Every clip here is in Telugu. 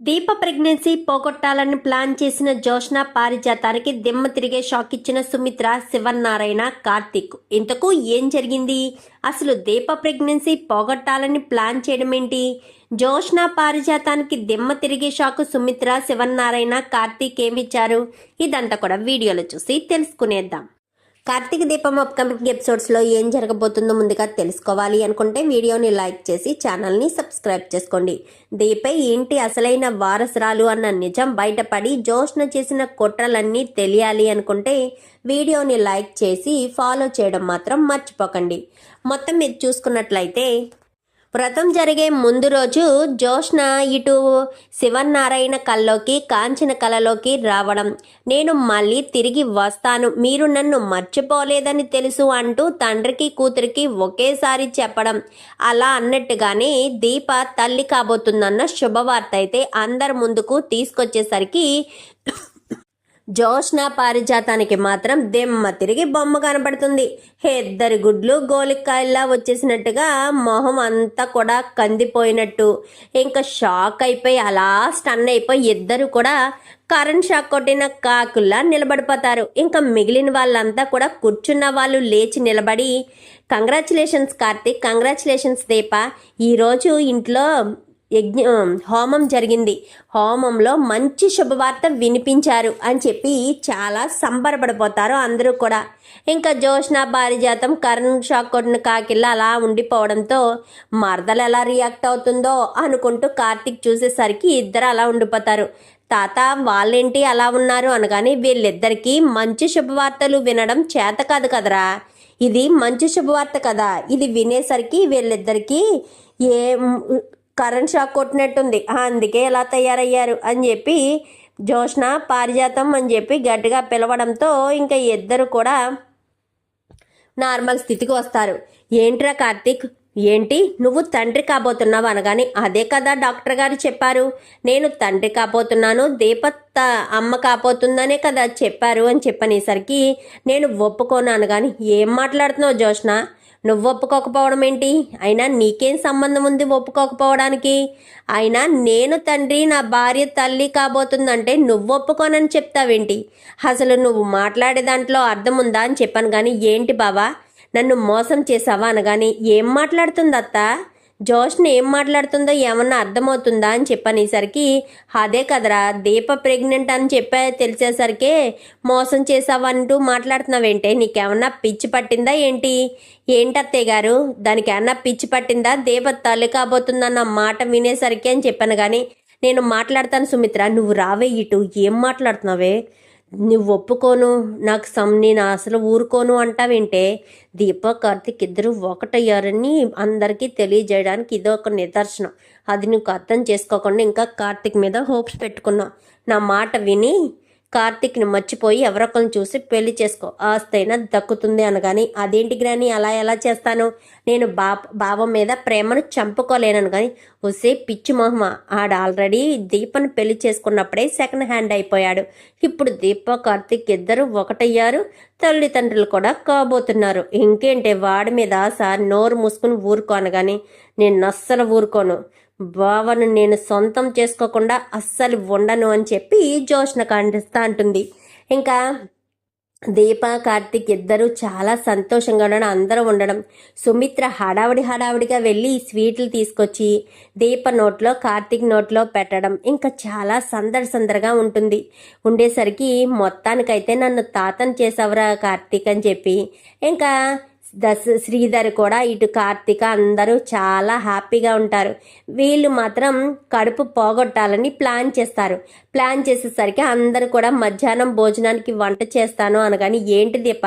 దీప ప్రెగ్నెన్సీ పోగొట్టాలని ప్లాన్ చేసిన జోష్న పారిజాతానికి దిమ్మ తిరిగే షాక్ ఇచ్చిన సుమిత్ర శివనారాయణ కార్తిక్. ఇంతకు ఏం జరిగింది? అసలు దీప ప్రెగ్నెన్సీ పోగొట్టాలని ప్లాన్ చేయడం ఏంటి? జోష్న పారిజాతానికి దిమ్మ తిరిగే షాక్ సుమిత్ర శివనారాయణ కార్తీక్ ఏమిచ్చారు ఇదంతా కూడా వీడియోలో చూసి తెలుసుకునేద్దాం. కార్తీక దీపం అప్కమింగ్ ఎపిసోడ్స్లో ఏం జరగబోతుందో ముందుగా తెలుసుకోవాలి అనుకుంటే వీడియోని లైక్ చేసి ఛానల్ని సబ్స్క్రైబ్ చేసుకోండి. దీపై ఇంటి అసలైన వారసురాలు అన్న నిజం బయటపడి జోష్న చేసిన కుట్రలన్నీ తెలియాలి అనుకుంటే వీడియోని లైక్ చేసి ఫాలో చేయడం మాత్రం మర్చిపోకండి. మొత్తం మీరు చూసుకున్నట్లయితే వ్రతం జరిగే ముందు రోజు జోష్న ఇటు శివనారాయణ కల్లోకి కాంచిన కలలోకి రావడం. నేను మళ్ళీ తిరిగి వస్తాను. మీరు నన్ను మర్చిపోలేదని తెలుసు అంటూ తండ్రికి కూతురికి ఒకేసారి చెప్పడం. అలా అన్నట్టుగానే దీప తల్లి కాబోతుందన్న శుభవార్త అయితే అందరి ముందుకు తీసుకొచ్చేసరికి జోష్న పారిజాతానికి మాత్రం దెమ్మ తిరిగి బొమ్మ కనపడుతుంది. ఇద్దరి గుడ్లు గోలికాయల్లా వచ్చేసినట్టుగా మొహం అంతా కూడా కందిపోయినట్టు. ఇంకా షాక్ అయిపోయి అలా స్టన్ అయిపోయి ఇద్దరు కూడా కరెంట్ షాక్ కొట్టిన కాకుల్లా నిలబడిపోతారు. ఇంకా మిగిలిన వాళ్ళంతా కూడా కూర్చున్న వాళ్ళు లేచి నిలబడి కంగ్రాచులేషన్స్ కార్తీక్ కంగ్రాచులేషన్స్ దీప ఈరోజు ఇంట్లో యజ్ఞ హోమం జరిగింది. హోమంలో మంచి శుభవార్త వినిపించారు అని చెప్పి చాలా సంబరపడిపోతారు అందరూ కూడా. ఇంకా జోష్న పారిజాతం కరణ్ షాక్ కొట్టిన కాకిల్లా అలా ఉండిపోవడంతో మరదలు ఎలా రియాక్ట్ అవుతుందో అనుకుంటూ కార్తీక్ చూసేసరికి ఇద్దరు అలా ఉండిపోతారు. తాత వాళ్ళేంటి అలా ఉన్నారు అనగానే వీళ్ళిద్దరికీ మంచి శుభవార్తలు వినడం చేత కాదు కదరా. ఇది మంచి శుభవార్త కదా. ఇది వినేసరికి వీళ్ళిద్దరికీ ఏ కరెంట్ షాక్ కొట్టినట్టుంది. అందుకే ఎలా తయారయ్యారు అని చెప్పి జోష్న పారిజాతం అని చెప్పి గట్టిగా పిలవడంతో ఇంకా ఇద్దరు కూడా నార్మల్ స్థితికి వస్తారు. ఏంట్రా కార్తీక్? ఏంటి? నువ్వు తండ్రి కాబోతున్నావు అనగాని అదే కదా డాక్టర్ గారు చెప్పారు. నేను తండ్రి కాబోతున్నాను దీపత్త అమ్మ కాబోతుందనే కదా చెప్పారు అని చెప్పనేసరికి నేను ఒప్పుకోను అనగాని ఏం మాట్లాడుతున్నావు జోష్న? నువ్వు ఒప్పుకోకపోవడం ఏంటి అయినా నీకేం సంబంధం ఉంది ఒప్పుకోకపోవడానికి? అయినా నేను తండ్రి నా భార్య తల్లి కాబోతుందంటే నువ్వు ఒప్పుకోనని చెప్తావేంటి? అసలు నువ్వు మాట్లాడే దాంట్లో అర్థం ఉందా అని చెప్పాను కానీ ఏంటి బావా? నన్ను మోసం చేసావా అనగాని ఏం మాట్లాడుతుంది అత్తా జోష్ని ఏం మాట్లాడుతుందో ఏమన్నా అర్థమవుతుందా అని చెప్పనేసరికి అదే కదరా దీప ప్రెగ్నెంట్ అని చెప్పా తెలిసేసరికే మోసం చేసావంటూ మాట్లాడుతున్నావేంటే నీకేమన్నా పిచ్చి పట్టిందా ఏంటి? ఏంటత్తయ్య గారు? దానికి ఏమన్నా పిచ్చి పట్టిందా? దీప తల్లి కాబోతుందన్న మాట వినేసరికి అని చెప్పాను కానీ నేను మాట్లాడతాను సుమిత్ర నువ్వు రావే ఇటు ఏం మాట్లాడుతున్నావే? నువ్వు ఒప్పుకోను నాకు సమ్ నేను అసలు ఊరుకోను అంటావేంటే దీప కార్తిక్ ఇద్దరు ఒకటయ్యారని అందరికీ తెలియజేయడానికి ఇదో ఒక నిదర్శనం. అది నువ్వు అర్థం చేసుకోకుండా ఇంకా కార్తిక్ మీద హోప్స్ పెట్టుకున్నావు. నా మాట విని కార్తిక్ని మర్చిపోయి ఎవరొకరిని చూసి పెళ్ళి చేసుకో. ఆస్తైనా దక్కుతుంది అనగాని అదేంటి గ్రాని అలా ఎలా చేస్తాను? నేను బా భావం మీద ప్రేమను చంపుకోలేనను కానీ వస్తే పిచ్చి మొహమ? ఆడ ఆల్రెడీ దీపను పెళ్ళి చేసుకున్నప్పుడే సెకండ్ హ్యాండ్ అయిపోయాడు. ఇప్పుడు దీప కార్తిక్ ఇద్దరు ఒకటయ్యారు. తల్లిదండ్రులు కూడా కాబోతున్నారు. ఇంకేంటి వాడి మీద సార్ నోరు మూసుకుని ఊరుకో అనగాని నేను అస్సలు ఊరుకోను. బావను నేను సొంతం చేసుకోకుండా అస్సలు ఉండను అని చెప్పి జోష్న ఖండిస్తా అంటుంది. ఇంకా దీప కార్తిక్ ఇద్దరు చాలా సంతోషంగా ఉండడం అందరూ ఉండడం. సుమిత్ర హడావిడి హడావిడిగా వెళ్ళి స్వీట్లు తీసుకొచ్చి దీప నోట్లో కార్తిక్ నోట్లో పెట్టడం ఇంకా చాలా సందడి సందడిగా ఉంటుంది. ఉండేసరికి మొత్తానికైతే నన్ను తాతను చేసావురా కార్తీక్ అని చెప్పి. ఇంకా దశ శ్రీధర్ కూడా ఇటు కార్తీక అందరూ చాలా హ్యాపీగా ఉంటారు. వీళ్ళు మాత్రం కడుపు పోగొట్టాలని ప్లాన్ చేస్తారు. ప్లాన్ చేసేసరికి అందరూ కూడా మధ్యాహ్నం భోజనానికి వంట చేస్తాను అనగాని ఏంటి దీప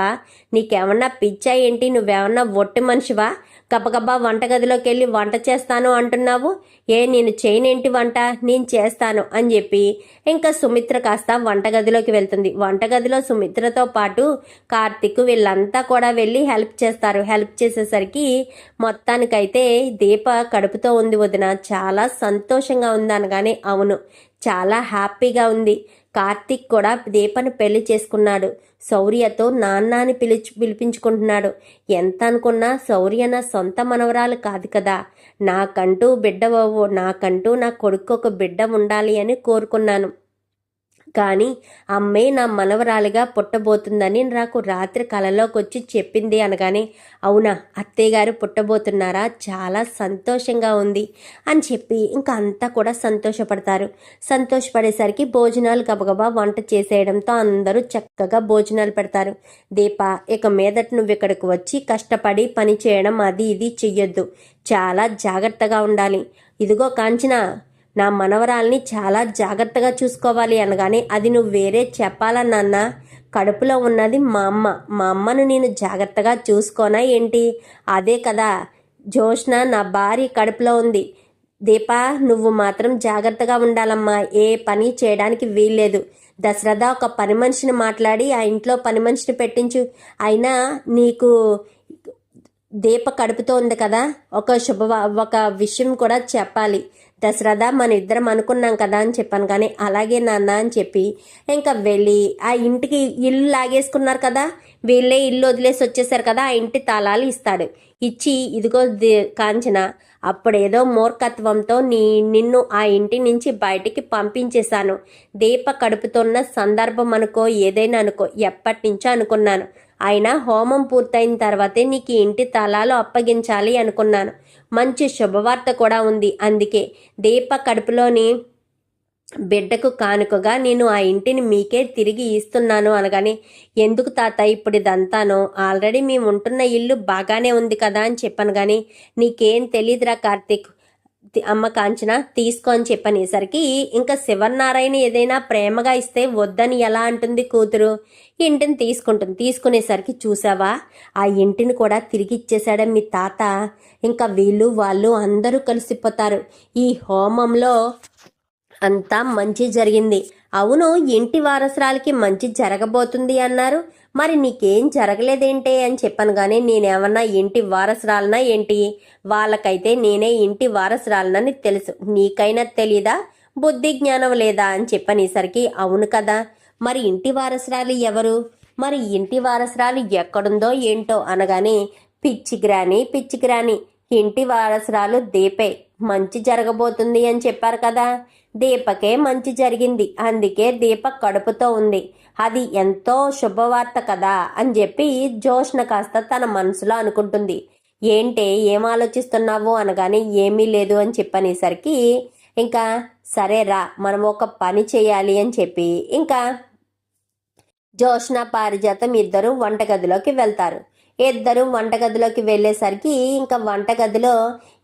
నీకేమన్నా పిచ్చా ఏంటి? నువ్వేమన్నా ఒట్టి మనిషివా? గబగబా వంటగదిలోకి వెళ్ళి వంట చేస్తాను అంటున్నావు? ఏ నేను చేయనేంటి వంట? నేను చేస్తాను అని చెప్పి ఇంకా సుమిత్ర కాస్త వంటగదిలోకి వెళ్తుంది. వంటగదిలో సుమిత్రతో పాటు కార్తిక్ వీళ్ళంతా కూడా వెళ్ళి హెల్ప్ చేస్తారు. హెల్ప్ చేసేసరికి మొత్తానికైతే దీప కడుపుతో ఉంది వదిన. చాలా సంతోషంగా ఉంది అనగానే అవును చాలా హ్యాపీగా ఉంది. కార్తీక్ కూడా దీపను పెళ్ళి చేసుకున్నాడు. శౌర్యతో నాన్న అని పిలిచి పిలిపించుకుంటున్నాడు. ఎంత అనుకున్నా శౌర్య నా సొంత మనవరాలు కాదు కదా. నాకంటూ బిడ్డ నాకంటూ నా కొడుకు ఒక బిడ్డ ఉండాలి అని కోరుకున్నాను. కానీ అమ్మే నా మనవరాలిగా పుట్టబోతుందని నాకు రాత్రి కలలోకి వచ్చి చెప్పింది అనగానే అవునా అత్తయ్య గారు పుట్టబోతున్నారా? చాలా సంతోషంగా ఉంది అని చెప్పి ఇంకా అంతా కూడా సంతోషపడతారు. సంతోషపడేసరికి భోజనాలు గబగబా వంట చేసేయడంతో అందరూ చక్కగా భోజనాలు పెడతారు. దీప ఇక మీదట నువ్వు ఇక్కడికి వచ్చి కష్టపడి పని చేయడం అది ఇది చెయ్యొద్దు. చాలా జాగ్రత్తగా ఉండాలి. ఇదిగో కాంచన నా మనవరాల్ని చాలా జాగ్రత్తగా చూసుకోవాలి అనగానే అది నువ్వు వేరే చెప్పాలా నాన్న? కడుపులో ఉన్నది మా అమ్మ. మా అమ్మను నేను జాగ్రత్తగా చూసుకోనా ఏంటి? అదే కదా. జోష్న నా భార్య కడుపులో ఉంది. దీప నువ్వు మాత్రం జాగ్రత్తగా ఉండాలమ్మా. ఏ పని చేయడానికి వీల్లేదు. దశరథ ఒక పని మనిషిని మాట్లాడి ఆ ఇంట్లో పని మనిషిని పెట్టించు. అయినా నీకు దీప కడుపుతో ఉంది కదా. ఒక శుభ ఒక విషయం కూడా చెప్పాలి. దశరథ మన ఇద్దరం అనుకున్నాం కదా అని చెప్పాను. కానీ అలాగే నాన్న అని చెప్పి ఇంకా వెళ్ళి ఆ ఇంటికి ఇల్లు లాగేసుకున్నారు కదా. వీళ్ళే ఇల్లు వదిలేసి వచ్చేసారు కదా. ఆ ఇంటి తాళాలు ఇస్తాడు. ఇచ్చి ఇదిగో కాంచన అప్పుడేదో మూర్ఖత్వంతో నీ నిన్ను ఆ ఇంటి నుంచి బయటికి పంపించేశాను. దీప కడుపుతున్న సందర్భం అనుకో ఏదైనా అనుకో ఎప్పటి నుంచో అనుకున్నాను. అయినా హోమం పూర్తయిన తర్వాతే నీకు ఇంటి తలాలు అప్పగించాలి అనుకున్నాను. మంచి శుభవార్త కూడా ఉంది. అందుకే దీప కడుపులోని బిడ్డకు కానుకగా నేను ఆ ఇంటిని మీకే తిరిగి ఇస్తున్నాను అనగానే ఎందుకు తాత ఇప్పుడు ఇదంతాను ఆల్రెడీ మేము ఉంటున్న ఇల్లు బాగానే ఉంది కదా? అని చెప్పాను కానీ నీకేం తెలీదురా కార్తీక్. అమ్మ కాంచన తీసుకో అని చెప్పనేసరికి ఇంకా శివనారాయణ ఏదైనా ప్రేమగా ఇస్తే వద్దని ఎలా అంటుంది కూతురు? ఇంటిని తీసుకుంటుంది. తీసుకునేసరికి చూసావా? ఆ ఇంటిని కూడా తిరిగి ఇచ్చేశాడే మీ తాత. ఇంకా వీళ్ళు వాళ్ళు అందరూ కలిసిపోతారు. ఈ హోమంలో అంతా మంచి జరిగింది. అవును ఇంటి వారసరాలకి మంచి జరగబోతుంది అన్నారు. మరి నీకేం జరగలేదేంటే అని చెప్పాను కానీ నేనేమన్నా ఇంటి వారసురాలనా ఏంటి? వాళ్ళకైతే నేనే ఇంటి వారసురాలనని తెలుసు. నీకైనా తెలీదా? బుద్ధి జ్ఞానం లేదా అని చెప్పనేసరికి అవును కదా. మరి ఇంటి వారసురాలు ఎవరు? మరి ఇంటి వారసురాలు ఎక్కడుందో ఏంటో అనగానే పిచ్చిగ్రాని పిచ్చిగ్రాని ఇంటి వారసురాలు దీపే. మంచి జరగబోతుంది అని చెప్పారు కదా. దీపకే మంచి జరిగింది. అందుకే దీప కడుపుతో ఉంది. అది ఎంతో శుభవార్త కదా అని చెప్పి జోష్న కాస్త తన మనసులో అనుకుంటుంది. ఏంటే ఏం ఆలోచిస్తున్నావు అనగానే ఏమీ లేదు అని చెప్పనేసరికి ఇంకా సరేరా మనం ఒక పని చేయాలి అని చెప్పి ఇంకా జోష్న పారిజాతం ఇద్దరు వంటగదిలోకి వెళ్తారు. ఇద్దరు వంటగదిలోకి వెళ్ళేసరికి ఇంకా వంటగదిలో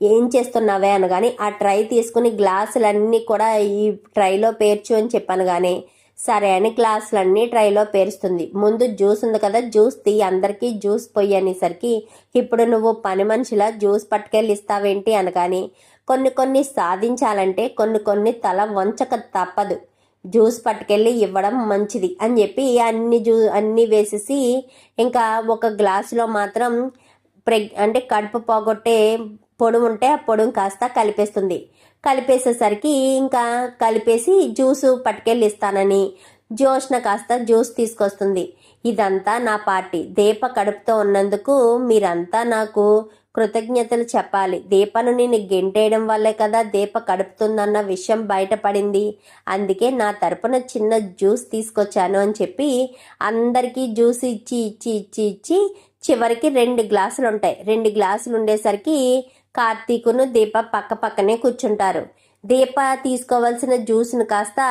ఏం చేస్తున్నావే అనగాని ఆ ట్రై తీసుకుని గ్లాసులన్నీ కూడా ఈ ట్రైలో పేర్చు అని చెప్పాను కానీ సరే అని గ్లాసులన్నీ ట్రైలో పేరుస్తుంది. ముందు జ్యూస్ ఉంది కదా జ్యూస్ తీ అందరికీ జ్యూస్ పొయ్యనేసరికి ఇప్పుడు నువ్వు పని మనిషిలా జ్యూస్ పట్టుకెళ్ళి ఇస్తావేంటి? అనగాని కొన్ని కొన్ని సాధించాలంటే కొన్ని కొన్ని తల వంచక తప్పదు. జ్యూస్ పట్టుకెళ్ళి ఇవ్వడం మంచిది. అని చెప్పి అన్ని జ్యూ అన్ని వేసేసి ఇంకా ఒక గ్లాసులో మాత్రం ప్రెగ్ అంటే కడుపు పోగొట్టే పొడుము ఉంటే ఆ పొడుము కాస్త కలిపేస్తుంది. కలిపేసేసరికి ఇంకా కలిపేసి జ్యూసు పట్టుకెళ్ళి ఇస్తానని జోష్న కాస్త జ్యూస్ తీసుకొస్తుంది. ఇదంతా నా పార్టీ. దీప కడుపుతో ఉన్నందుకు మీరంతా నాకు కృతజ్ఞతలు చెప్పాలి. దీపను నేను గెంటేయడం వల్లే కదా దీప కడుపుతుందన్న విషయం బయటపడింది. అందుకే నా తరపున చిన్న జ్యూస్ తీసుకొచ్చాను అని చెప్పి అందరికీ జ్యూస్ ఇచ్చి ఇచ్చి ఇచ్చి ఇచ్చి చివరికి రెండు గ్లాసులు ఉంటాయి రెండు గ్లాసులు ఉండేసరికి కార్తీకును దీప పక్క పక్కనే కూర్చుంటారు. దీప తీసుకోవాల్సిన జ్యూస్ను కాస్త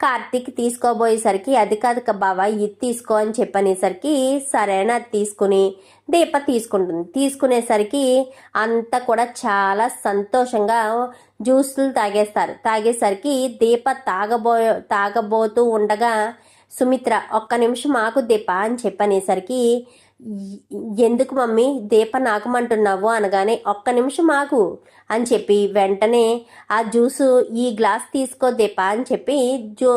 కార్తీక్ తీసుకోబోయేసరికి అది కాదు క బావా ఇది తీసుకో అని చెప్పనేసరికి సరైన అది తీసుకుని దీప తీసుకుంటుంది. తీసుకునేసరికి అంతా కూడా చాలా సంతోషంగా జ్యూసులు తాగేస్తారు. తాగేసరికి దీప తాగబో తాగబోతూ ఉండగా సుమిత్ర ఒక్క నిమిషం ఆకు దీప అని చెప్పనేసరికి ఎందుకు మమ్మీ? దీప నాకమంటున్నావు అనగానే ఒక్క నిమిషం ఆగు అని చెప్పి వెంటనే ఆ జ్యూసు ఈ గ్లాస్ తీసుకో దీప అని చెప్పి జో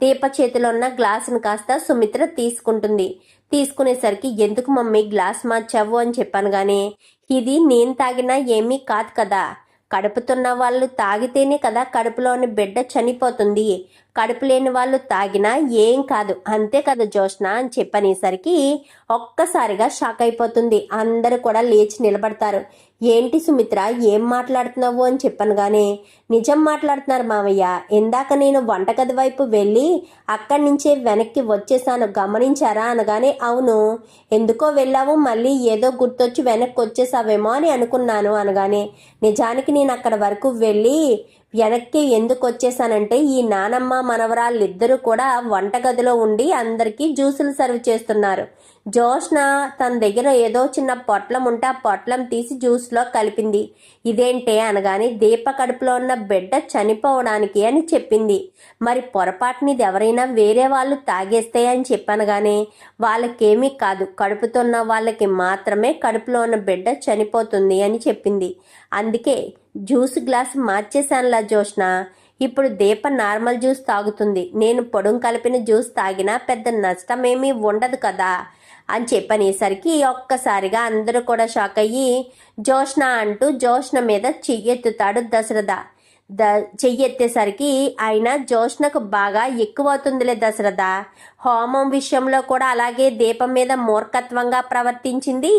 దీప చేతిలో ఉన్న గ్లాసును కాస్త సుమిత్ర తీసుకుంటుంది. తీసుకునేసరికి ఎందుకు మమ్మీ గ్లాస్ మార్చావు అని చెప్పాను కానీ ఇది నేను తాగినా ఏమీ కాదు కదా. కడుపుతున్న వాళ్ళు తాగితేనే కదా కడుపులోని బిడ్డ చనిపోతుంది. కడుపు లేని వాళ్ళు తాగినా ఏం కాదు. అంతే కదా జోష్న అని చెప్పనేసరికి ఒక్కసారిగా షాక్ అయిపోతుంది. అందరూ కూడా లేచి నిలబడతారు. ఏంటి సుమిత్ర ఏం మాట్లాడుతున్నావు అని చెప్పాను కానీ నిజం మాట్లాడుతున్నారు మామయ్య ఇందాక నేను వంటగది వైపు వెళ్ళి అక్కడి నుంచే వెనక్కి వచ్చేసాను. గమనించారా అనగానే అవును. ఎందుకో వెళ్ళావు మళ్ళీ ఏదో గుర్తొచ్చి వెనక్కి వచ్చేసావేమో అని అనుకున్నాను అనగానే. నిజానికి నేను అక్కడ వరకు వెళ్ళి వెనక్కి ఎందుకు వచ్చేసానంటే ఈ నానమ్మ మనవరాళ్ళిద్దరూ కూడా వంటగదిలో ఉండి అందరికీ జ్యూసులు సర్వ్ చేస్తున్నారు. జోష్న తన దగ్గర ఏదో చిన్న పొట్లం ఉంటే ఆ పొట్లం తీసి జ్యూస్లో కలిపింది. ఇదేంటే అనగానే దీప కడుపులో ఉన్న బిడ్డ చనిపోవడానికి అని చెప్పింది. మరి పొరపాటుని ఇది ఎవరైనా వేరే వాళ్ళు తాగేస్తే అని చెప్పనగానే వాళ్ళకేమీ కాదు. కడుపుతున్న వాళ్ళకి మాత్రమే కడుపులో ఉన్న బిడ్డ చనిపోతుంది అని చెప్పింది. అందుకే జ్యూస్ గ్లాస్ మార్చేశానులా జోష్న. ఇప్పుడు దీప నార్మల్ జ్యూస్ తాగుతుంది. నేను పొడుం కలిపిన జ్యూస్ తాగినా పెద్ద నష్టమేమీ ఉండదు కదా. అని చెప్పనేసరికి ఒక్కసారిగా అందరూ కూడా షాక్ అయ్యి జోష్ణ అంటూ జోష్ణ మీద చెయ్యెత్తుతాడు దశరథ. ద చెయ్యెత్తేసరికి ఆయన జోష్ణకు బాగా ఎక్కువ అవుతుందిలే దశరథ. హోమం విషయంలో కూడా అలాగే దీపం మీద మూర్ఖత్వంగా ప్రవర్తించింది.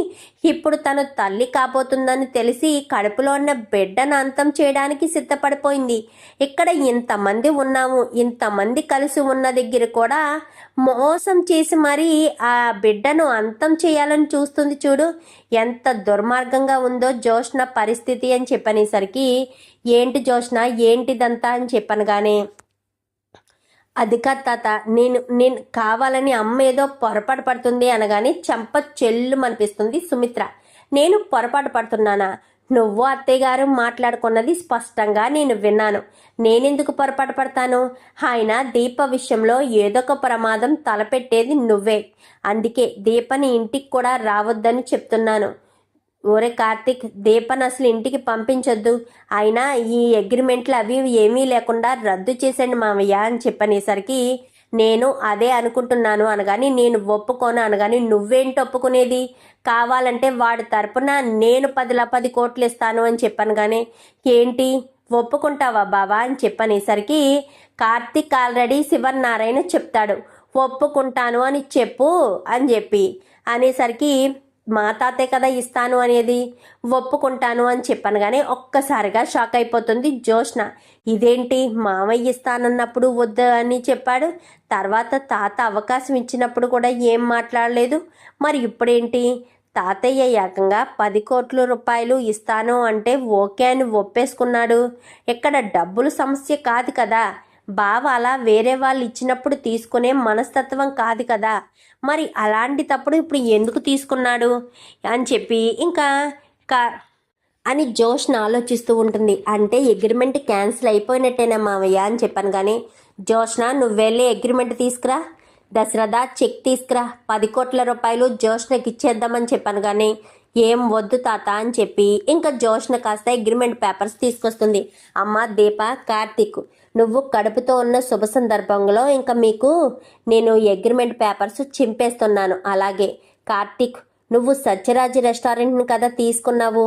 ఇప్పుడు తను తల్లి కాబోతుందని తెలిసి కడుపులో ఉన్న బిడ్డను అంతం చేయడానికి సిద్ధపడిపోయింది. ఇక్కడ ఇంతమంది ఉన్నాము ఇంతమంది కలిసి ఉన్న దగ్గర కూడా మోసం చేసి మరీ ఆ బిడ్డను అంతం చేయాలని చూస్తుంది చూడు. ఎంత దుర్మార్గంగా ఉందో జోష్న పరిస్థితి అని చెప్పనేసరికి ఏంటి జోష్న ఏంటిదంతా అని చెప్పనగానే అది కాదు తాత నేను నేను కావాలని అమ్మ ఏదో పొరపాటు పడుతుంది అనగానే చెంప చెల్లు అనిపిస్తుంది సుమిత్ర. నేను పొరపాటు పడుతున్నానా? నువ్వు అత్తయ్య గారు మాట్లాడుకున్నది స్పష్టంగా నేను విన్నాను. నేనెందుకు పొరపాటు పడతాను? ఆయన దీప విషయంలో ఏదొక ప్రమాదం తలపెట్టేది నువ్వే. అందుకే దీపని ఇంటికి కూడా రావద్దని చెప్తున్నాను. ఓరే కార్తిక్ దీపన్ అసలు ఇంటికి పంపించొద్దు. అయినా ఈ అగ్రిమెంట్లు అవి ఏమీ లేకుండా రద్దు చేసండి మామయ్య అని చెప్పనేసరికి నేను అదే అనుకుంటున్నాను అనగాని నేను ఒప్పుకోను అనగాని నువ్వేంటి ఒప్పుకునేది? కావాలంటే వాడి తరపున నేను పదిల పది కోట్లు ఇస్తాను అని చెప్పాను కానీ ఏంటి? ఒప్పుకుంటావా బావా అని చెప్పనేసరికి కార్తిక్ ఆల్రెడీ శివనారాయణ చెప్తాడు. ఒప్పుకుంటాను అని చెప్పు అని చెప్పి అనేసరికి మా తాతే కదా ఇస్తాను అనేది ఒప్పుకుంటాను అని చెప్పాను. కానీ ఒక్కసారిగా షాక్ అయిపోతుంది జోష్న ఇదేంటి? మామయ్య ఇస్తానన్నప్పుడు వద్దు అని చెప్పాడు. తర్వాత తాత అవకాశం ఇచ్చినప్పుడు కూడా ఏం మాట్లాడలేదు. మరి ఇప్పుడేంటి? తాతయ్య ఏకంగా పది కోట్ల రూపాయలు ఇస్తాను అంటే ఓకే అని ఒప్పేసుకున్నాడు. ఇక్కడ డబ్బులు సమస్య కాదు కదా. బావ అలా వేరే వాళ్ళు ఇచ్చినప్పుడు తీసుకునే మనస్తత్వం కాదు కదా. మరి అలాంటి తప్పుడు ఇప్పుడు ఎందుకు తీసుకున్నాడు? అని చెప్పి ఇంకా కా అని జోష్ని ఆలోచిస్తూ ఉంటుంది. అంటే అగ్రిమెంట్ క్యాన్సిల్ అయిపోయినట్టేనా మావయ్య? అని చెప్పాను కానీ జోష్న నువ్వు వెళ్ళి అగ్రిమెంట్ తీసుకురా. దశరథ చెక్ తీసుకురా. పది కోట్ల రూపాయలు జోష్నకి ఇచ్చేద్దామని చెప్పాను కానీ ఏం వద్దు తాత అని చెప్పి ఇంకా జోష్న కాస్త అగ్రిమెంట్ పేపర్స్ తీసుకొస్తుంది. అమ్మ దీప కార్తీక్ నువ్వు కడుపుతో ఉన్న శుభ సందర్భంలో ఇంకా మీకు నేను అగ్రిమెంట్ పేపర్స్ చింపేస్తున్నాను. అలాగే కార్తీక్ నువ్వు సత్యరాజ్ రెస్టారెంట్ని కదా తీసుకున్నావు?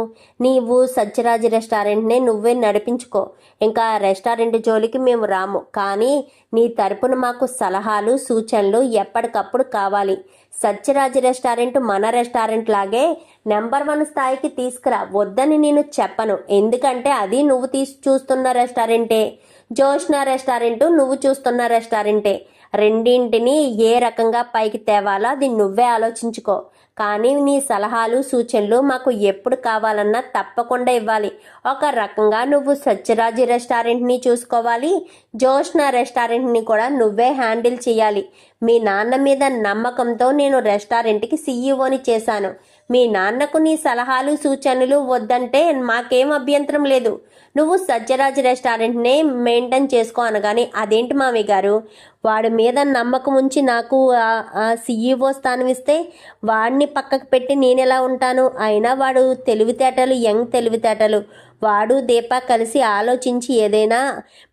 నీవు సత్యరాజ్ రెస్టారెంట్నే నువ్వే నడిపించుకో. ఇంకా రెస్టారెంట్ జోలికి మేము రాము. కానీ నీ తరపున మాకు సలహాలు సూచనలు ఎప్పటికప్పుడు కావాలి. సత్యరాజ్ రెస్టారెంట్ మన రెస్టారెంట్ లాగే నెంబర్ వన్ స్థాయికి తీసుకురా. వద్దని నేను చెప్పను. ఎందుకంటే అది నువ్వు తీసి చూస్తున్న రెస్టారెంటే. జోష్నా రెస్టారెంట్ నువ్వు చూస్తున్న రెస్టారెంటే. రెండింటిని ఏ రకంగా పైకి తేవాలో అది నువ్వే ఆలోచించుకో. కానీ నీ సలహాలు సూచనలు మాకు ఎప్పుడు కావాలన్నా తప్పకుండా ఇవ్వాలి. ఒక రకంగా నువ్వు సత్యరాజు రెస్టారెంట్ని చూసుకోవాలి. జోష్న రెస్టారెంట్ని కూడా నువ్వే హ్యాండిల్ చేయాలి. మీ నాన్న మీద నమ్మకంతో నేను రెస్టారెంట్కి సీఈఓని చేశాను. మీ నాన్నకు నీ సలహాలు సూచనలు వద్దంటే మాకేం అభ్యంతరం లేదు. నువ్వు సత్యరాజ్ రెస్టారెంట్నే మెయింటైన్ చేసుకో అనగానే అదేంటి మామయ్య గారు? వాడి మీద నమ్మకం ఉంచి నాకు సీఈఓ స్థానం ఇస్తే వాడిని పక్కకు పెట్టి నేను ఎలా ఉంటాను? అయినా వాడు తెలివితేటలు యంగ్ తెలివితేటలు. వాడు దీప కలిసి ఆలోచించి ఏదైనా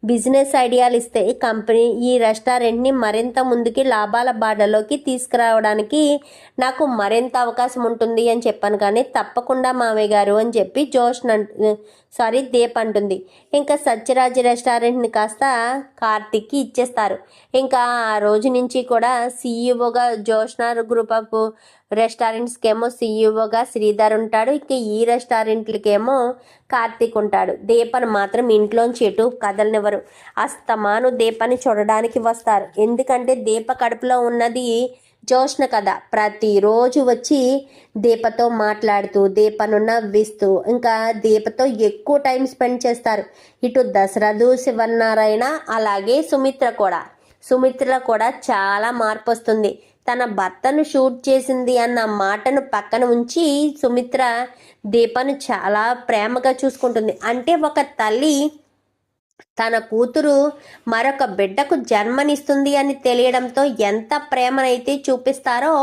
బిజినెస్ ఐడియాలు ఇస్తే కంపెనీ ఈ రెస్టారెంట్ని మరింత ముందుకి లాభాల బాటలోకి తీసుకురావడానికి నాకు మరింత అవకాశం ఉంటుంది అని చెప్పాను. కానీ తప్పకుండా మామయ్య గారు అని చెప్పి జోష్ సారీ దీప్ అంటుంది. ఇంకా సత్యరాజ్ రెస్టారెంట్ని కాస్త కార్తిక్కి ఇచ్చేస్తారు. ఇంకా ఆ రోజు నుంచి కూడా సీఈఓగా జోష్నార్ గ్రూప్ ఆఫ్ రెస్టారెంట్స్కేమో సీఈఓగా శ్రీధర్ ఉంటాడు. ఇక ఈ రెస్టారెంట్లకేమో కార్తీక్ ఉంటాడు. దీపను మాత్రం ఇంట్లోంచి ఎటు కదలనివ్వరు. అస్తమాను దీపాన్ని చూడడానికి వస్తారు. ఎందుకంటే దీప కడుపులో ఉన్నది జోష్ణ కథ ప్రతిరోజు వచ్చి దీపతో మాట్లాడుతూ దీపను నవ్విస్తూ ఇంకా దీపతో ఎక్కువ టైం స్పెండ్ చేస్తారు. ఇటు దశరథు శివనారాయణ అలాగే సుమిత్ర కూడా. సుమిత్రలో కూడా చాలా మార్పు వస్తుంది తన భర్తను షూట్ చేసింది అన్న మాటను పక్కన ఉంచి సుమిత్ర దీపను చాలా ప్రేమగా చూసుకుంటుంది. అంటే ఒక తల్లి తన కూతురు మరొక బిడ్డకు జన్మనిస్తుంది అని తెలియడంతో ఎంత ప్రేమనైతే చూపిస్తారో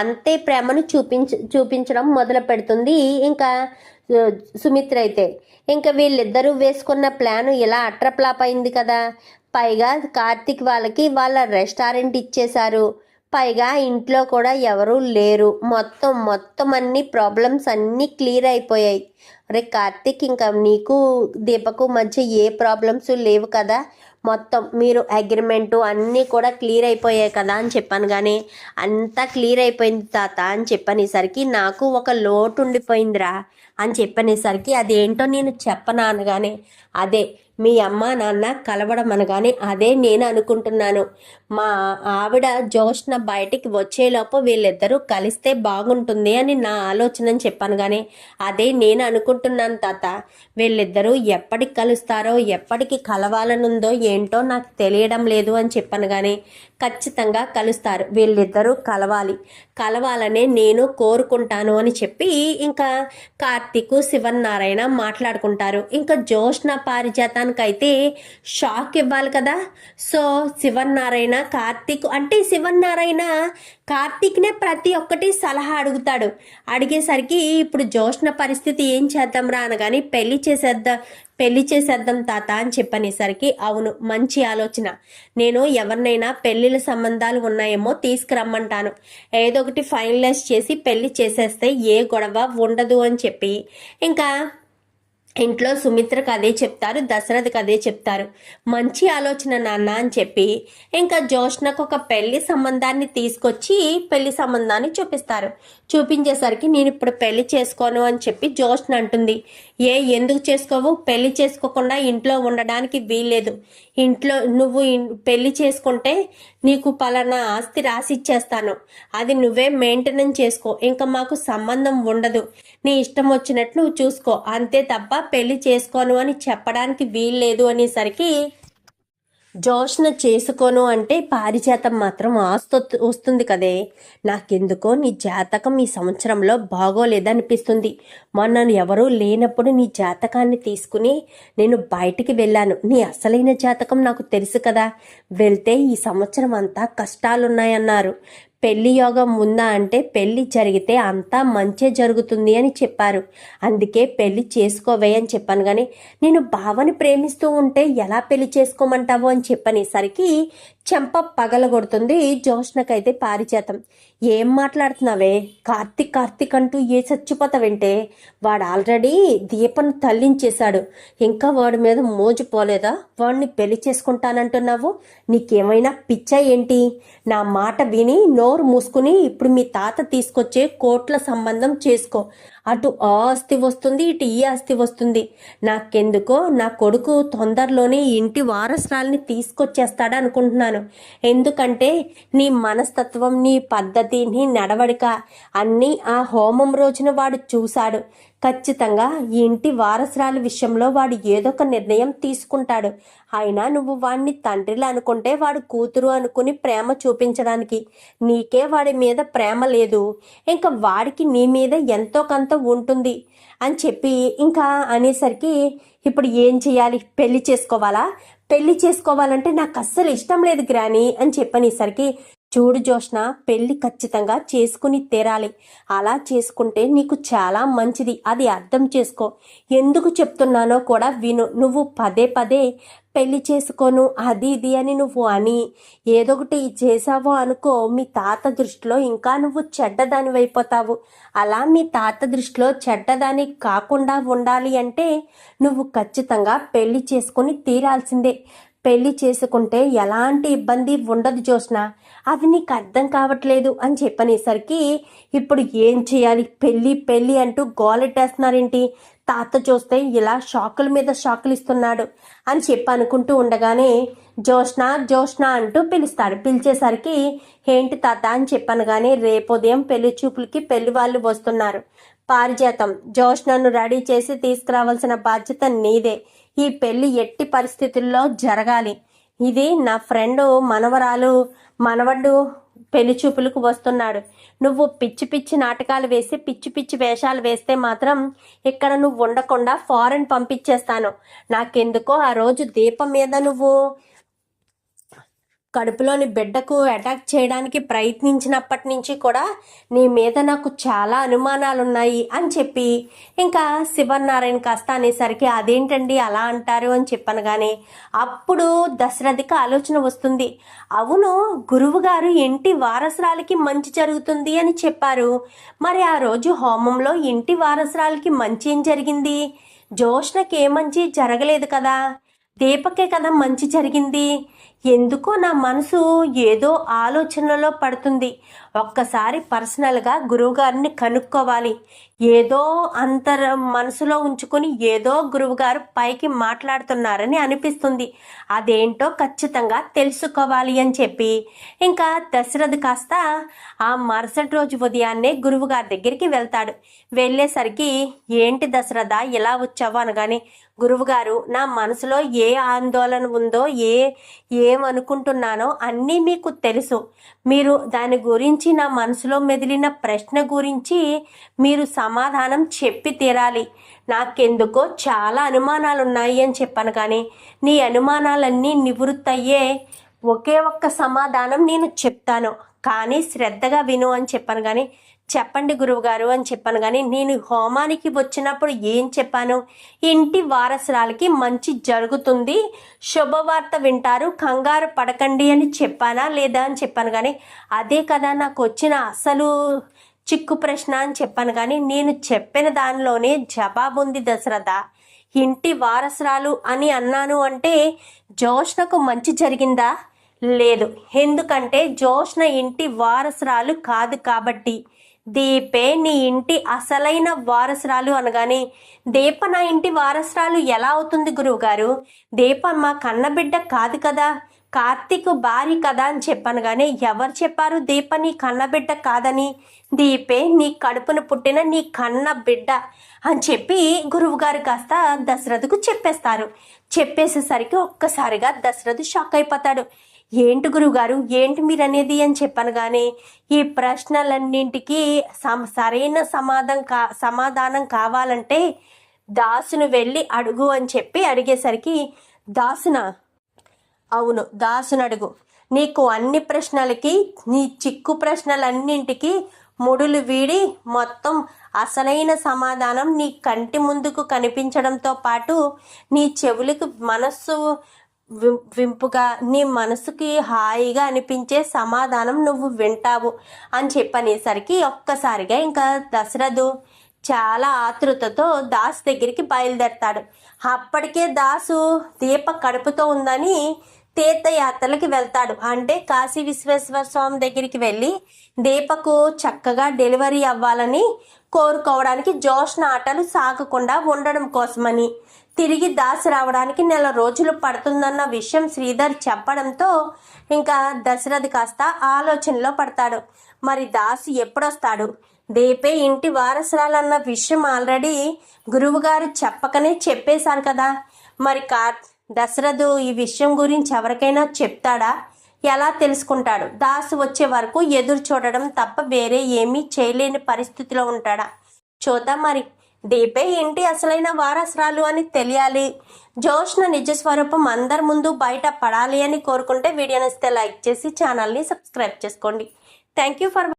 అంతే ప్రేమను చూపించ చూపించడం మొదలు పెడుతుంది. ఇంకా సుమిత్ర అయితే ఇంకా వీళ్ళిద్దరూ వేసుకున్న ప్లాన్ ఇలా అట్రప్లాప్ అయింది కదా. పైగా కార్తిక్ వాళ్ళకి వాళ్ళ రెస్టారెంట్ ఇచ్చేశారు. పైగా ఇంట్లో కూడా ఎవరూ లేరు. మొత్తం మొత్తం అన్ని ప్రాబ్లమ్స్ అన్నీ క్లియర్ అయిపోయాయి. అరే కార్తిక్ ఇంకా నీకు దీపకు మధ్య ఏ ప్రాబ్లమ్స్ లేవు కదా? మొత్తం మీరు అగ్రిమెంటు అన్నీ కూడా క్లియర్ అయిపోయాయి కదా అని చెప్పాను కానీ అంతా క్లియర్ అయిపోయింది తాత అని చెప్పనేసరికి నాకు ఒక లోటు ఉండిపోయిందిరా అని చెప్పనేసరికి అదేంటో నేను చెప్పనా అనగానే అదే మీ అమ్మ నాన్న కలవడం అనగానే అదే నేను అనుకుంటున్నాను. మా ఆవిడ జోష్న బయటికి వచ్చేలోపు వీళ్ళిద్దరూ కలిస్తే బాగుంటుంది అని నా ఆలోచన అని చెప్పాను కానీ అదే నేను అనుకుంటున్నాను తాత. వీళ్ళిద్దరూ ఎప్పటికి కలుస్తారో ఎప్పటికి కలవాలనుందో ఏ ఏంటో నాకు తెలియడం లేదు అని చెప్పాను కానీ ఖచ్చితంగా కలుస్తారు. వీళ్ళిద్దరూ కలవాలి. కలవాలనే నేను కోరుకుంటాను అని చెప్పి ఇంకా కార్తీక్ శివన్నారాయణ మాట్లాడుకుంటారు. ఇంకా జోష్న పారిజాతానికైతే షాక్ ఇవ్వాలి కదా. సో శివన్నారాయణ కార్తీక్ అంటే శివన్నారాయణ కార్తీక్నే ప్రతి ఒక్కటి సలహా అడుగుతాడు. అడిగేసరికి ఇప్పుడు జోష్న పరిస్థితి ఏం చేద్దాం రా అనగాని పెళ్ళి చేసేద్దాం పెళ్ళి చేసేద్దాం తాత అని చెప్పనేసరికి అవును మంచి ఆలోచన. నేను ఎవరినైనా పెళ్ళిళ్ళ సంబంధాలు ఉన్నాయేమో తీసుకురమ్మంటాను. ఏదో ఒకటి ఫైనలైజ్ చేసి పెళ్ళి చేసేస్తే ఏ గొడవ ఉండదు అని చెప్పి ఇంకా ఇంట్లో సుమిత్రకు అదే చెప్తారు దశరథకు అదే చెప్తారు. మంచి ఆలోచన నాన్న అని చెప్పి ఇంకా జోష్నకు ఒక పెళ్ళి సంబంధాన్ని తీసుకొచ్చి పెళ్ళి సంబంధాన్ని చూపిస్తారు. చూపించేసరికి నేను ఇప్పుడు పెళ్ళి చేసుకోను అని చెప్పి జోష్న అంటుంది. ఏ ఎందుకు చేసుకోవు? పెళ్ళి చేసుకోకుండా ఇంట్లో ఉండడానికి వీల్లేదు. ఇంట్లో నువ్వు పెళ్ళి చేసుకుంటే నీకు పలానా ఆస్తి రాసిచ్చేస్తాను. అది నువ్వే మెయింటెనెన్స్ చేసుకో. ఇంకా మాకు సంబంధం ఉండదు. నీ ఇష్టం వచ్చినట్లు నువ్వు చూసుకో. అంతే తప్ప పెళ్ళి చేసుకోను అని చెప్పడానికి వీల్లేదు అనేసరికి జోష్న చేసుకోను అంటే పారిజాతం మాత్రం ఆస్తు వస్తుంది కదే. నాకెందుకో నీ జాతకం ఈ సంవత్సరంలో బాగోలేదనిపిస్తుంది. మొన్న ఎవరూ లేనప్పుడు నీ జాతకాన్ని తీసుకుని నేను బయటికి వెళ్ళాను. నీ అసలైన జాతకం నాకు తెలుసు కదా. వెళ్తే ఈ సంవత్సరం అంతా కష్టాలున్నాయన్నారు. పెళ్ళి యోగం ఉందా అంటే పెళ్ళి జరిగితే అంతా మంచే జరుగుతుంది అని చెప్పారు. అందుకే పెళ్ళి చేసుకోవే అని చెప్పాను కానీ నేను బావని ప్రేమిస్తూ ఉంటే ఎలా పెళ్ళి చేసుకోమంటావు అని చెప్పనేసరికి చెంప పగలగొడుతుంది జోష్నకైతే పారిచేతం ఏం మాట్లాడుతున్నావే? కార్తిక్ కార్తిక్ అంటూ ఏ చచ్చిపోతావంటే వాడు ఆల్రెడీ దీపను తల్లించేశాడు. ఇంకా వాడి మీద మోజుపోలేదా వాడిని పెళ్ళి చేసుకుంటానంటున్నావు? నీకేమైనా పిచ్చా ఏంటి? నా మాట విని నో నోరు మూసుకుని ఇప్పుడు మీ తాత తీసుకొచ్చే కోట్ల సంబంధం చేసుకో. అటు ఆ ఆస్తి వస్తుంది ఇటు ఈ ఆస్తి వస్తుంది. నాకెందుకో నా కొడుకు తొందరలోనే ఇంటి వారసురాల్ని తీసుకొచ్చేస్తాడు అనుకుంటున్నాను. ఎందుకంటే నీ మనస్తత్వం నీ పద్ధతి నీ నడవడిక అన్నీ ఆ హోమం రోజున వాడు చూశాడు. ఖచ్చితంగా ఈ ఇంటి వారసురాలు విషయంలో వాడు ఏదో ఒక నిర్ణయం తీసుకుంటాడు. అయినా నువ్వు వాడిని తండ్రిలా అనుకుంటే వాడు కూతురు అనుకుని ప్రేమ చూపించడానికి నీకే వాడి మీద ప్రేమ లేదు. ఇంకా వాడికి నీ మీద ఎంతో కొంత ఉంటుంది అని చెప్పి ఇంకా అనేసరికి ఇప్పుడు ఏం చేయాలి? పెళ్ళి చేసుకోవాలా? పెళ్ళి చేసుకోవాలంటే నాకు అస్సలు ఇష్టం లేదు గ్రాని అని చెప్పనేసరికి చూడు జోష్ణ పెళ్ళి ఖచ్చితంగా చేసుకుని తీరాలి. అలా చేసుకుంటే నీకు చాలా మంచిది. అది అర్థం చేసుకో. ఎందుకు చెప్తున్నానో కూడా విను. నువ్వు పదే పదే పెళ్ళి చేసుకోను అది ఇది అని నువ్వు అని. ఏదొకటి చేసావో అనుకో మీ తాత దృష్టిలో ఇంకా నువ్వు చెడ్డదానివైపోతావు. అలా మీ తాత దృష్టిలో చెడ్డదాని కాకుండా ఉండాలి అంటే నువ్వు ఖచ్చితంగా పెళ్ళి చేసుకొని తీరాల్సిందే. పెళ్ళి చేసుకుంటే ఎలాంటి ఇబ్బంది ఉండదు జోష్న అది నీకు అర్థం కావట్లేదు అని చెప్పనేసరికి ఇప్పుడు ఏం చేయాలి? పెళ్ళి పెళ్ళి అంటూ గోలెట్టేస్తున్నారేంటి? తాత చూస్తే ఇలా షాకుల మీద షాకులు ఇస్తున్నాడు అని చెప్పి అనుకుంటూ ఉండగానే జోష్న జోష్న అంటూ పిలుస్తాడు. పిలిచేసరికి ఏంటి తాత అని చెప్పనగానే రేపు ఉదయం పెళ్ళి చూపులకి పెళ్ళి వాళ్ళు వస్తున్నారు. పారిజాతం. జోష్నను రెడీ చేసి తీసుకురావాల్సిన బాధ్యత నీదే. ఈ పెళ్ళి ఎట్టి పరిస్థితుల్లో జరగాలి. ఇది నా ఫ్రెండ్ మనవరాలు మనవడు పెళ్ళి చూపులకు వస్తున్నాడు. నువ్వు పిచ్చి పిచ్చి నాటకాలు వేసి పిచ్చి పిచ్చి వేషాలు వేస్తే మాత్రం ఇక్కడ నువ్వు ఉండకుండా ఫారెన్ పంపించేస్తాను. నాకెందుకో ఆ రోజు దీపం మీద నువ్వు కడుపులోని బిడ్డకు అటాక్ చేయడానికి ప్రయత్నించినప్పటి నుంచి కూడా నీ మీద నాకు చాలా అనుమానాలు ఉన్నాయి అని చెప్పి ఇంకా శివనారాయణ కాస్త అనేసరికి అదేంటండి అలా అంటారు అని చెప్పాను కానీ అప్పుడు దశరథకి ఆలోచన వస్తుంది. అవును గురువు గారు ఇంటి వారసురాలకి మంచి జరుగుతుంది అని చెప్పారు. మరి ఆ రోజు హోమంలో ఇంటి వారసురాలకి మంచి ఏం జరిగింది? జోష్ణకి ఏ మంచి జరగలేదు కదా? దీపకే కదా మంచి జరిగింది? ఎందుకో నా మనసు ఏదో ఆలోచనలో పడుతుంది. ఒక్కసారి పర్సనల్గా గురువుగారిని కనుక్కోవాలి. ఏదో అంతర మనసులో ఉంచుకొని ఏదో గురువుగారు పైకి మాట్లాడుతున్నారని అనిపిస్తుంది. అదేంటో ఖచ్చితంగా తెలుసుకోవాలి అని చెప్పి. ఇంకా దశరథ్ కాస్త ఆ మరుసటి రోజు ఉదయాన్నే గురువుగారి దగ్గరికి వెళ్తాడు. వెళ్ళేసరికి ఏంటి దశరథ ఇలా వచ్చావు? అనగానే గురువుగారు నా మనసులో ఏ ఆందోళన ఉందో ఏ ఏమనుకుంటున్నానో అన్నీ మీకు తెలుసు. మీరు దాని గురించి నా మనసులో మెదిలిన ప్రశ్న గురించి మీరు సమాధానం చెప్పి తీరాలి. నాకెందుకో చాలా అనుమానాలు ఉన్నాయి అని చెప్పాను కానీ నీ అనుమానాలన్నీ నివృత్తయ్యే ఒకే ఒక్క సమాధానం నేను చెప్తాను. కానీ శ్రద్ధగా విను అని చెప్పాను కానీ చెప్పండి గురువుగారు అని చెప్పాను కానీ నేను హోమానికి వచ్చినప్పుడు ఏం చెప్పాను? ఇంటి వారసురాలకి మంచి జరుగుతుంది శుభవార్త వింటారు కంగారు పడకండి అని చెప్పానా లేదా అని చెప్పాను కానీ అదే కదా నాకు వచ్చిన అసలు చిక్కు ప్రశ్న అని చెప్పాను కానీ నేను చెప్పిన దానిలోనే జవాబు ఉంది దశరథ. ఇంటి వారసురాలు అని అన్నాను అంటే జోష్నకు మంచి జరిగిందా? లేదు. ఎందుకంటే జోష్న ఇంటి వారసురాలు కాదు కాబట్టి. దీపే నీ ఇంటి అసలైన వారసురాలు అనగానే దీప నా ఇంటి వారసురాలు ఎలా అవుతుంది గురువుగారు? దీప మా కన్నబిడ్డ కాదు కదా కార్తీక్ భార్య కదా అని చెప్పాను కానీ ఎవరు చెప్పారు దీప నీ కన్నబిడ్డ కాదని? దీపే నీ కడుపున పుట్టిన నీ కన్న బిడ్డ అని చెప్పి గురువుగారు కాస్త దశరథకు చెప్పేస్తారు. చెప్పేసేసరికి ఒక్కసారిగా దశరథు షాక్ అయిపోతాడు. ఏంటి గురువుగారు? ఏంటి మీరు అనేది అని చెప్పాను కానీ ఈ ప్రశ్నలన్నింటికి సరైన సమాధానం కా సమాధానం కావాలంటే దాసును వెళ్ళి అడుగు అని చెప్పి అడిగేసరికి దాసున? అవును దాసును అడుగు. నీకు అన్ని ప్రశ్నలకి నీ చిక్కు ప్రశ్నలన్నింటికి ముడులు వీడి మొత్తం అసలైన సమాధానం నీ కంటి ముందుకు కనిపించడంతో పాటు నీ చెవులకు మనస్సు వింపుగా నీ మనసుకి హాయిగా అనిపించే సమాధానం నువ్వు వింటావు అని చెప్పనేసరికి ఒక్కసారిగా ఇంకా దశరథు చాలా ఆతృతతో దాస్ దగ్గరికి బయలుదేరతాడు. అప్పటికే దాసు దీప కడుపుతో ఉందని తీర్థయాత్రలకి వెళ్తాడు. అంటే కాశీ విశ్వేశ్వర స్వామి దగ్గరికి వెళ్ళి దీపకు చక్కగా డెలివరీ అవ్వాలని కోరుకోవడానికి జోష్న ఆటలు సాగకుండా ఉండడం కోసమని తిరిగి దాసు రావడానికి నెల రోజులు పడుతుందన్న విషయం శ్రీధర్ చెప్పడంతో ఇంకా దశరథ్ కాస్త ఆలోచనలో పడతాడు. మరి దాసు ఎప్పుడొస్తాడు? దీపే ఇంటి వారసురాలన్న విషయం ఆల్రెడీ గురువుగారు చెప్పకనే చెప్పేశారు కదా. మరి కా దశరథు ఈ విషయం గురించి ఎవరికైనా చెప్తాడా? ఎలా తెలుసుకుంటాడు? దాసు వచ్చే వరకు ఎదురు చూడడం తప్ప వేరే ఏమీ చేయలేని పరిస్థితిలో ఉంటాడా? చూద్దాం మరి దీపే ఇంటి అసలైన వారసురాలు అని తెలియాలి? జోష్న నిజ స్వరూపం అందరి ముందు బయట పడాలి అని కోరుకుంటే వీడియోనిస్తే లైక్ చేసి ఛానల్ని సబ్స్క్రైబ్ చేసుకోండి. Thank you for